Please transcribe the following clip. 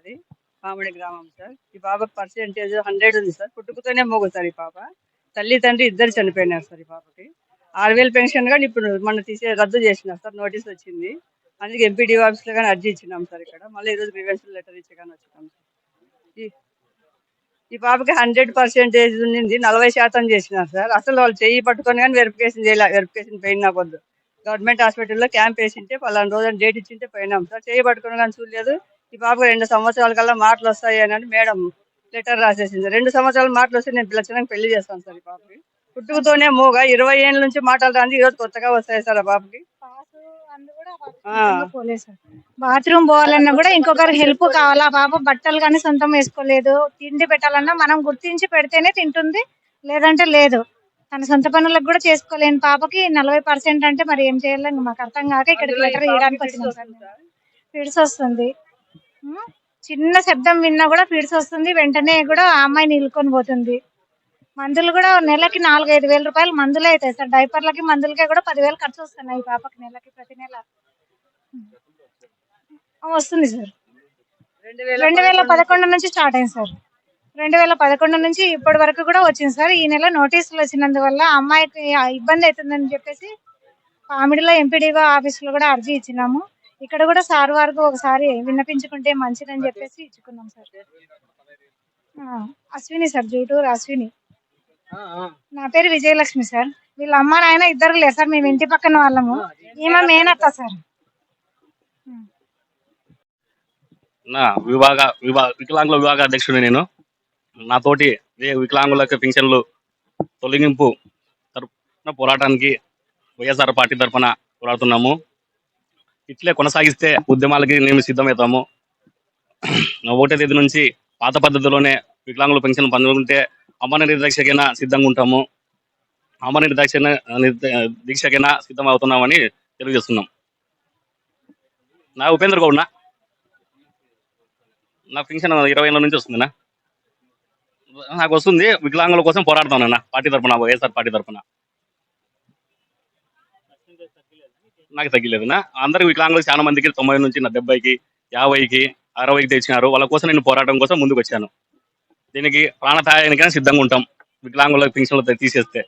మాది మామిడి గ్రామం సార్. ఈ పాప పర్సెంటేజ్ హండ్రెడ్ ఉంది సార్. పుట్టుకతోనే మోగు సార్ ఈ పాప. తల్లి తండ్రి ఇద్దరు చనిపోయినారు సార్ ఈ పాపకి. ఆరు వేలు పెన్షన్ కానీ ఇప్పుడు మన తీసే రద్దు చేసినారు సార్ నోటీస్ వచ్చింది. అందుకే ఎంపీడీ ఆఫీస్లో కానీ అర్జీ ఇచ్చినాం సార్ ఇక్కడ. మళ్ళీ ఈరోజు గ్రీవెన్స్ లెటర్ ఇచ్చి కానీ వచ్చినాం సార్. ఈ- పాపకి హండ్రెడ్ పర్సెంటేజ్ ఉండింది నలభై శాతం చేసినారు సార్. అసలు వాళ్ళు చెయ్యి పట్టుకొని కానీ వెరిఫికేషన్ చేయలే వెరిఫికేషన్ పోయినా పొద్దు గవర్నమెంట్ హాస్పిటల్లో క్యాంప్ వేసింటే పలానా రోజు డేట్ ఇచ్చింటే పోయినాం సార్. చేయి పట్టుకొని కానీ చూడలేదు. ఈ పాపకు రెండు సంవత్సరాల కల్లా మాటలు వస్తాయి అని మేడం లెటర్ రాసేసింది. రెండు సంవత్సరాల మాటలు వస్తే నేను పిల్లచడానికి పెళ్ళి చేస్తాను సార్ ఈ పాపకి పుట్టుకతోనే మూగ ఇరవై ఏళ్ళ నుంచి మాటలు రాంది ఈ రోజు కొత్తగా వస్తాయి సార్ ఆ ఆ. బాత్రూమ్ పోవాలన్నా కూడా ఇంకొకరి హెల్ప్ కావాలా పాప బట్టలు కానీ సొంతం వేసుకోలేదు. తిండి పెట్టాలన్నా మనం గుర్తించి పెడితేనే తింటుంది. లేదంటే లేదు. తన సొంత పనులకు కూడా చేసుకోలేని పాపకి నలభై పర్సెంట్ అంటే మరి ఏం చేయాలో ఇంకా మాకు అర్థం కాక ఇక్కడికి లెటర్ పాపకి ఇవ్వడానికి ఫిట్స్ వచ్చినాం సార్. వస్తుంది. ఫిడ్స్ చిన్న శబ్దం విన్నా కూడా ఫిడ్స్ వస్తుంది. వెంటనే కూడా ఆ అమ్మాయి నిలుకొని పోతుంది. మందులు కూడా నెలకి నాలుగు ఐదు వేల రూపాయలు మందులే అవుతాయి సార్. డైపర్లకి మందులకే కూడా పదివేలు ఖర్చు వస్తున్నాయి ఈ పాపకి నెలకి ప్రతి నెల. వస్తుంది సార్. రెండు వేల పదకొండు నుంచి స్టార్ట్ అయింది సార్. రెండు వేల పదకొండు నుంచి ఇప్పటి వరకు కూడా వచ్చింది సార్. ఈ నెల నోటీసులు వచ్చినందువల్ల అమ్మాయికి ఇబ్బంది అవుతుందని చెప్పేసి పామిడిలో ఎంపీడీఓ ఆఫీసులో కూడా అర్జీ ఇచ్చినాము. ఇక్కడ కూడా సార్ వారికి ఒకసారి విన్నపించుకుంటే మంచిదని చెప్పేసి ఇచ్చుకున్నాం సార్. అశ్విని సార్ జూటూరు అశ్విని. నా పేరు విజయలక్ష్మి సార్. వీళ్ళ అమ్మ నాయన ఇద్దరు లేదు సార్ మేము ఇంటి పక్కన వాళ్ళము. ఈమె మేనత్త సార్. నా విభాగ విభాగ వికలాంగుల విభాగ అధ్యక్షుడిని నేను. నాతోటి ఏ వికలాంగులకు పింఛన్లు తొలగింపు తరపున పోరాటానికి వైఎస్ఆర్ పార్టీ తరఫున పోరాడుతున్నాము. ఇట్లే కొనసాగిస్తే ఉద్యమాలకి మేము సిద్ధమవుతాము. ఒకటో తేదీ నుంచి పాత పద్ధతిలోనే వికలాంగుల పెన్షన్ పొందుకుంటే అమర నిర్దీక్షకైనా సిద్ధంగా ఉంటాము. అమర నిర్దీక్ష దీక్షకైనా సిద్ధం అవుతున్నామని తెలియజేస్తున్నాం. నా ఉపేంద్ర గౌడ్నా నా? పెన్షన్ ఇరవై ఏళ్ళ నుంచి వస్తుందినా? నాకు వస్తుంది వికలాంగుల కోసం పోరాడుతానన్న పార్టీ తరపున వైఎస్ఆర్ పార్టీ తరఫున నాకు తగ్గిలేదునా అందరికి వికలాంగులు చాలా మందికి తొంభై నుంచి నా డెబ్బైకి యాభైకి అరవైకి తెచ్చినారు. వాళ్ళ కోసం నేను పోరాటం కోసం ముందుకు వచ్చాను దీనికి ప్రాణత్యాగానికైనా సిద్ధంగా ఉంటాం. వికలాంగుల పెన్షన్లు తీసేస్తే